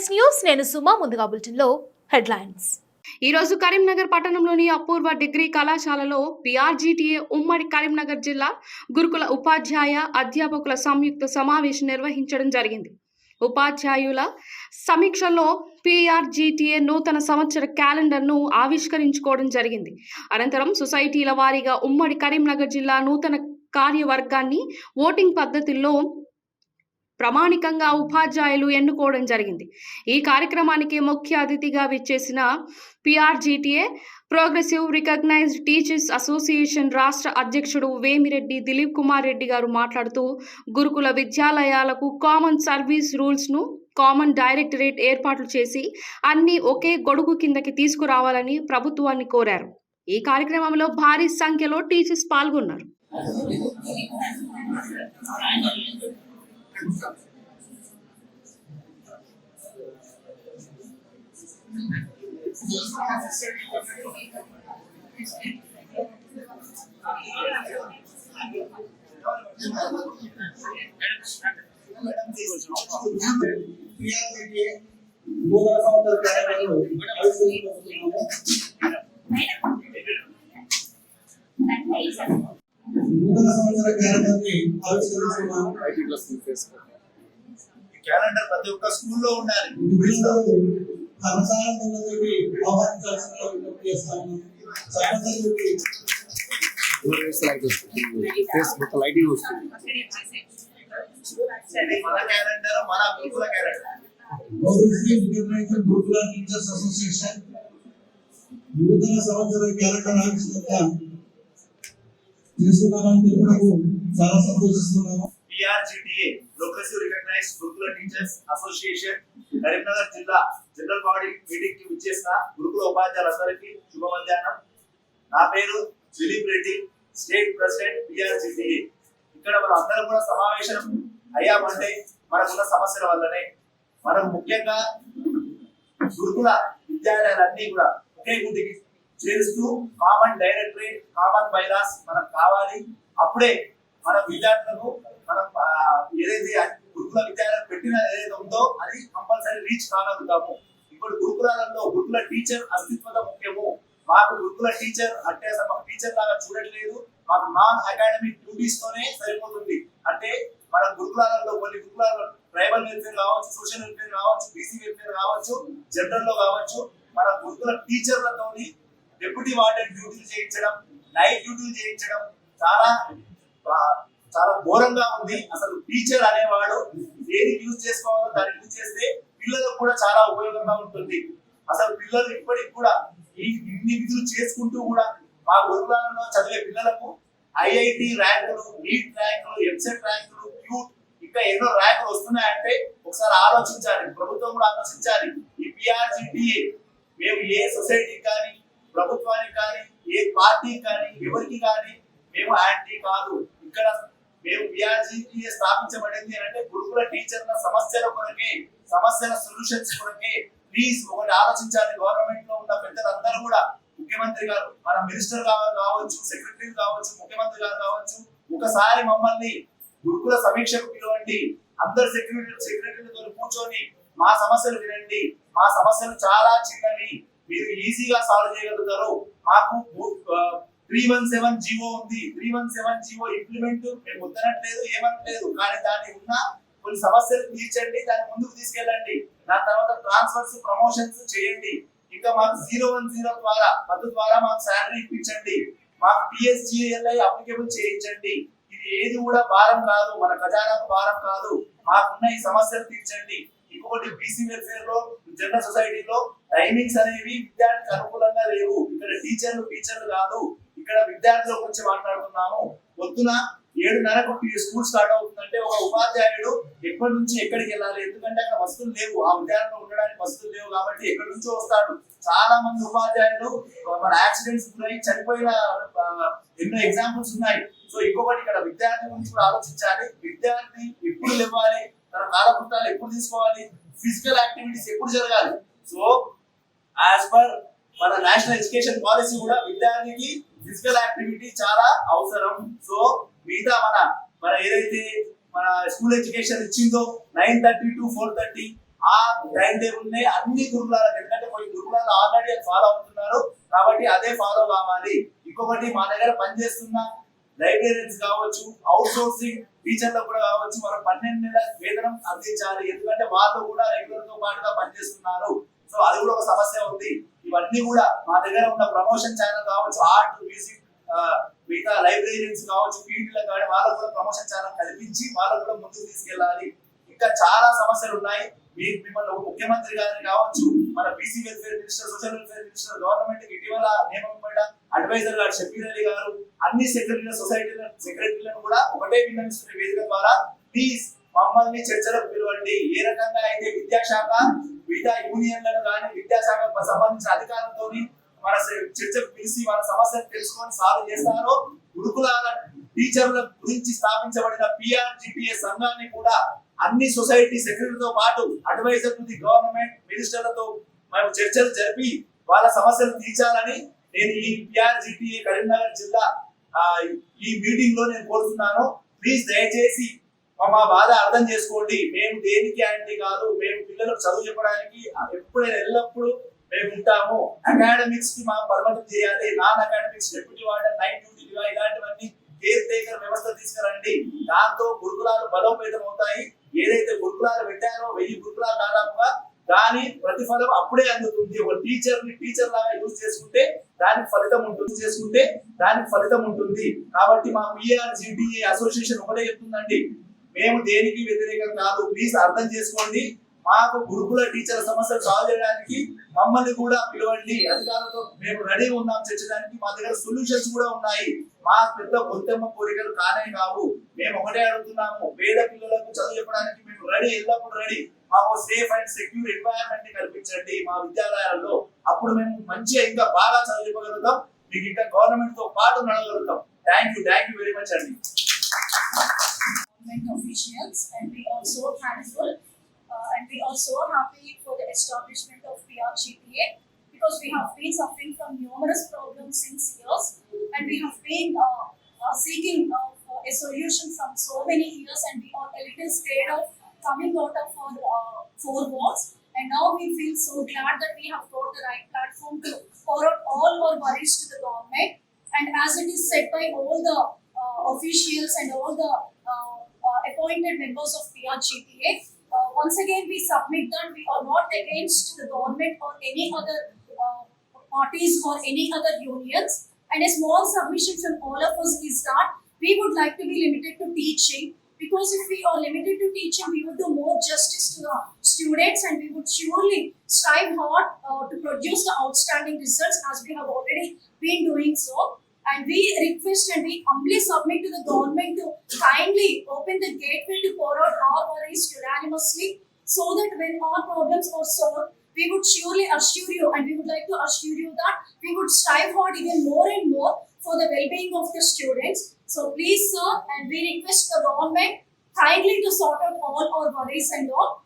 Yes news నేను సుమా ముందుగా బులెటిన్లో హెడ్లైన్స్. ఈ రోజు కరీంనగర్ పట్టణంలోని అపూర్వ డిగ్రీ కళాశాలలో పీఆర్జీటీఏ ఉమ్మడి కరీంనగర్ జిల్లా గురుకుల ఉపాధ్యాయ అధ్యాపకుల సంయుక్త సమావేశం నిర్వహించడం జరిగింది. ఉపాధ్యాయుల సమీక్షలో పిఆర్జీటీఏ నూతన సంవత్సర క్యాలెండర్ను ఆవిష్కరించుకోవడం జరిగింది. అనంతరం సొసైటీల వారీగా ఉమ్మడి కరీంనగర్ జిల్లా నూతన కార్యవర్గాన్ని ఓటింగ్ పద్ధతిలో ప్రామాణికంగా ఉపాధ్యాయులు ఎన్నుకోవడం జరిగింది. ఈ కార్యక్రమానికి ముఖ్య అతిథిగా విచ్చేసిన PRGTA progressive recognised teachers association రాష్ట్ర అధ్యక్షుడు వేమిరెడ్డి దిలీప్ కుమార్ రెడ్డి గారు మాట్లాడుతూ గురుకుల విద్యాలయాలకు కామన్ సర్వీస్ రూల్స్ను కామన్ డైరెక్టరేట్ ఏర్పాట్లు చేసి అన్ని ఒకే గొడుగు కిందకి తీసుకురావాలని ప్రభుత్వాన్ని కోరారు. ఈ కార్యక్రమంలో భారీ సంఖ్యలో టీచర్స్ పాల్గొన్నారు నూతన సంవత్సర కార్యక్రమాలు ఆవిష్కరించబోతున్నాము. నూతన సంవత్సర కార్యక్రమాన్ని ఆవిష్కరిస్తున్నాము ఈ క్యాలెండర్ ప్రతి ఒక్క స్కూల్లో ఉండాలి. పిల్లలు కరతాళతోటి ఆహ్వానించాల్సిన విజ్ఞప్తి చేస్తాము సర్వసభ్యులకి ఫేస్బుక్ లైటింగ్ వస్తుంది ఇది మన క్యాలెండర్ మన గురుకుల క్యాలెండర్ గౌరవశ్రీ రికగ్నైజ్డ్ గురుకుల టీచర్స్ అసోసియేషన్ నూతన సంవత్సర క్యాలెండర్ ఆవిష్కరణ చేస్తున్నామని తెలుపుటకు చాలా సంతోషిస్తున్నాము పిఆర్జిటిఏ ప్రోగ్రెసివ్ రికగ్నైజ్డ్ గురుకుల టీచర్స్ అసోసియేషన్ కరీంనగర్ జిల్లా జనరల్ బాడీ మీటింగ్కి విచ్చేసిన గురుకుల ఉపాధ్యాయులందరికీ శుభ మధ్యాహ్నం నా పేరు Dilip Reddy state president PRGTA ఇక్కడ మన అందరం కూడా సమావేశం అయ్యామంటే మనకున్న సమస్యల వల్లనే. మనం ముఖ్యంగా గురుకుల విద్యాలయాలన్నీ కూడా ఒకే గుడికి చేరుస్తూ కామన్ డైరెక్టరేట్ కామన్ బైలాస్ మనకు కావాలి. అప్పుడే మన విద్యార్థులకు మనం ఏదైతే గురుకుల విద్యాలయం పెట్టిన ఏదైతే ఉందో అది కంపల్సరీ రీచ్ కాగలుగుతాము. ఇప్పుడు గురుకులాలలో గురుకుల టీచర్ అస్తిత్వత ముఖ్యము. మాకు గురుకుల టీచర్ అంటే మాకు టీచర్ లాగా చూడట్లేదు. మాకు నాన్ అకాడమిక్ డ్యూటీస్ తోనే సరిపోతుంది. అంటే మన గురుకులాలలో కొన్ని గురుకులాలలో ట్రైబల్ వెల్ఫేర్ కావచ్చు సోషల్ వెల్ఫేర్ కావచ్చు బీసీ వెల్ఫేర్ కావచ్చు జనరల్లో కావచ్చు మన గురుకుల టీచర్లతోని డెప్యూటీ వార్డెన్ డ్యూటీలు చేయించడం నైట్ డ్యూటీలు చేయించడం చాలా చాలా ఘోరంగా ఉంది. అసలు టీచర్ అనేవాడు దేనికి యూజ్ చేసుకోవాలో దాన్ని యూజ్ చేస్తే పిల్లలకు కూడా చాలా ఉపయోగంగా ఉంటుంది. అసలు పిల్లలు ఇప్పటికి కూడా ఈ ఇన్ని విధులు చేసుకుంటూ కూడా మా గురుకులాలలో చదివే పిల్లలకు ఐఐటి ర్యాంకులు నీట్ ర్యాంకులు ఎంసెట్ ర్యాంకులు క్యూట్ ఇంకా ఎన్నో ర్యాంకులు వస్తున్నాయంటే ఒకసారి ఆలోచించాలి. ప్రభుత్వం కూడా ఆలోచించాలి. ఈ పిఆర్జిటిఏ మేము ఏ సొసైటీకి కానీ ప్రభుత్వానికి కానీ ఏ పార్టీకి కానీ ఎవరికి కానీ మేము యాంటీ కాదు. ఇక్కడ మేము పిఆర్జిటిఏ స్థాపించబడింది అంటే గురుకుల టీచర్ల సమస్యల కొరకే సమస్యల సొల్యూషన్స్ కొరకే ప్లీజ్ ఒకటి ఆలోచించాలి. గవర్నమెంట్లో ఉన్న పెద్దలందరూ కూడా ముఖ్యమంత్రి గారు మన మినిస్టర్ కావచ్చు సెక్రటరీ కావచ్చు ముఖ్యమంత్రి గారు కావచ్చు ఒకసారి మమ్మల్ని గురుకుల సమీక్షకు పిలవండి. అందరు సెక్రటరీ సెక్రటరీలతో కూర్చొని మా సమస్యలు వినండి. మా సమస్యలు చాలా చిన్నవి. మీరు ఈజీగా సాల్వ్ చేయగలుగుతారు. మాకు త్రీ వన్ సెవెన్ జీవో ఉంది. Three one seven GO implement మేము వద్దనట్లేదు ఏమనట్లేదు. కానీ దాన్ని ఉన్న కొన్ని సమస్యలు తీర్చండి దాన్ని ముందుకు తీసుకెళ్ళండి. దాని తర్వాత ట్రాన్స్ఫర్స్ ప్రమోషన్స్ చేయండి. ఇంకా మాకు జీరో వన్ జీరో ద్వారా పద్ధతి ద్వారా మాకు శాలరీ ఇప్పించండి. మాకు పిఎస్జిఎల్ఐ అప్లికేబుల్ చేయించండి. ఇది ఏది కూడా భారం కాదు మన ఖజానాకు భారం కాదు. మాకున్న ఈ సమస్యలు తీర్చండి. ఇంకొకటి బీసీ వెల్ఫేర్లో జనరల్ సొసైటీలో టైమింగ్స్ అనేవి విద్యార్థికి అనుకూలంగా లేవు. ఇక్కడ టీచర్లు టీచర్లు కాదు. ఇక్కడ విద్యార్థుల గురించి మాట్లాడుతున్నాము. పొద్దున ఏడున్నరకు స్కూల్ స్టార్ట్ అవుతుందంటే ఒక ఉపాధ్యాయుడు ఎక్కడి నుంచి ఎక్కడికి వెళ్ళాలి? ఎందుకంటే అక్కడ వస్తువులు లేవు. ఆ విద్యార్థులు ఉండడానికి వస్తువులు లేవు కాబట్టి ఎక్కడి నుంచో వస్తాడు. చాలా మంది ఉపాధ్యాయులు మన యాక్సిడెంట్స్ గురై చనిపోయిన ఎన్నో ఎగ్జాంపుల్స్ ఉన్నాయి. సో ఇంకొకటి ఇక్కడ విద్యార్థి గురించి కూడా ఆలోచించాలి. విద్యార్థి ఎప్పుడు ఇవ్వాలి తన కాలకృతాలు ఎప్పుడు తీసుకోవాలి? ఫిజికల్ యాక్టివిటీస్ ఎప్పుడు జరగాలి? సో యాజ్ పర్ మన నేషనల్ ఎడ్యుకేషన్ పాలసీ కూడా విద్యార్థికి ఫిజికల్ యాక్టివిటీ చాలా అవసరం. సో మిగతా మన మన ఏదైతే మన స్కూల్ ఎడ్యుకేషన్ ఇచ్చిందో nine thirty to four thirty ఆ టైం టేబుల్ నే అన్ని గురుకులాలకు ఎందుకంటే కొన్ని గురుకులాలు ఆల్రెడీ ఫాలో అవుతున్నారు. కాబట్టి అదే ఫాలో కావాలి. ఇంకొకటి మా దగ్గర పనిచేస్తున్న లైబ్రరీస్ కావచ్చు అవుట్ సోర్సింగ్ టీచర్లకు కూడా కావచ్చు మనం పన్నెండు నెలల వేతనం అందించాలి. ఎందుకంటే వాళ్ళు కూడా రెగ్యులర్తో పాటుగా పనిచేస్తున్నారు. సో అది కూడా ఒక సమస్య ఉంది. ఇవన్నీ కూడా మా దగ్గర ఉన్న ప్రమోషన్ ఛానల్ కావచ్చు ఆర్ట్ మ్యూజిక్ మిగతా లైబ్రేరియన్స్ కావచ్చు పీటీలకు కానీ వాళ్ళకు కూడా ప్రమోషన్ ఛానల్ కల్పించి వాళ్ళకు కూడా ముందుకు తీసుకెళ్ళాలి. ఇంకా చాలా సమస్యలు ఉన్నాయి. మీరు మిమ్మల్ని ముఖ్యమంత్రి గారిని కావచ్చు మన BC welfare minister social welfare minister గవర్నమెంట్కి ఇటీవల నియమింపబడిన అడ్వైజర్ గారు షబీర్ అలీ గారు అన్ని సెక్రటరీల సొసైటీల సెక్రటరీలను కూడా ఒకటే విన్నవిస్తున్న వేదిక ద్వారా ప్లీజ్ మమ్మల్ని చర్చలకు పిలవండి. ఏ రకంగా అయితే విద్యాశాఖ వివిధ యూనియన్లను కానీ విద్యాశాఖకు సంబంధించిన అధికారులతో మన చర్చలు పిలిచి మన సమస్యలు తెలుసుకొని సాల్వ్ చేస్తారో గురుకులాల టీచర్ల గురించి స్థాపించబడిన పిఆర్జిటిఏ సంఘాన్ని కూడా అన్ని సొసైటీ సెక్రటరీతో పాటు అడ్వైజర్ టు ది గవర్నమెంట్ మినిస్టర్లతో మేము చర్చలు జరిపి వాళ్ళ సమస్యలు తీర్చాలని నేను ఈ పిఆర్జిటిఏ కరీంనగర్ జిల్లా ఈ మీటింగ్లో నేను కోరుతున్నాను. ప్లీజ్ దయచేసి మా- బాధ అర్థం చేసుకోండి. మేము దేనికి యాంటీ కాదు మేము పిల్లలకు చదువు చెప్పడానికి ఎప్పుడైనా ఎల్లప్పుడూ మేము ఉంటాము. అకాడమిక్స్కి మా పరిమితం చేయాలి. Non academics deputy warden night duty ఇలాంటివన్నీ కేర్ టేకర్ వ్యవస్థ తీసుకురండి. దాంతో గురుకులాలు బలోపేతం అవుతాయి. ఏదైతే గురుకులాలు పెట్టారో వెయ్యి గురుకులాలు దాదాపుగా దాని ప్రతిఫలం అప్పుడే అందుతుంది. ఒక టీచర్ని టీచర్ లాగా యూజ్ చేసుకుంటే దానికి ఫలితం ఉంటుంది చేసుకుంటే దానికి ఫలితం ఉంటుంది. కాబట్టి మా పిఆర్జిటిఏ అసోసియేషన్ ఒకటే చెప్తుందండి. మేము దేనికి వ్యతిరేకం కాదు ప్లీజ్ అర్థం చేసుకోండి. మాకు గురుకుల టీచర్ సమస్యలు సాల్వ్ చేయడానికి మమ్మల్ని కూడా పిలవండి. అధికారులతో మేము రెడీ ఉన్నాం చర్చడానికి. మా దగ్గర సొల్యూషన్స్ కూడా ఉన్నాయి. మా పెద్ద ఉత్తమ కోరికలు కానే కావు. మేము ఒకటే అడుగుతున్నాము. పేద పిల్లలకు చదువు చెప్పడానికి మేము రెడీ ఎల్లప్పుడు రెడీ మాకు సేఫ్ అండ్ సెక్యూర్ ఎన్వైరన్మెంట్ని కల్పించండి. మా విద్యాలయాల్లో అప్పుడు మేము మంచిగా ఇంకా బాగా చదువు చెప్పగలుగుతాం మీకు ఇంకా గవర్నమెంట్తో పాటు నడగలుగుతాం thank you thank you very much అండి. Many years and we are a little scared of coming out of our uh, four walls and now we feel so glad that we have got the right platform to pour out all our worries to the government and as it is said by all the uh, officials and all the uh, uh, appointed members of PRGTA. Uh, once again, we submit that we are not against the government or any other uh, parties or any other unions. And a small submission from all of us is that we would like to be limited to teaching because if we are limited to teaching, we would do more justice to the students and we would surely strive hard uh, to produce the outstanding results as we have already been doing so. And we request and we humbly submit to the government to kindly open the gateway to pour out our worries unanimously so that when our problems are solved, we would surely assure you and we would like to assure you that we would strive hard even more and more for the well-being of the students. So please, sir, and we request the government kindly to sort out all our worries and all.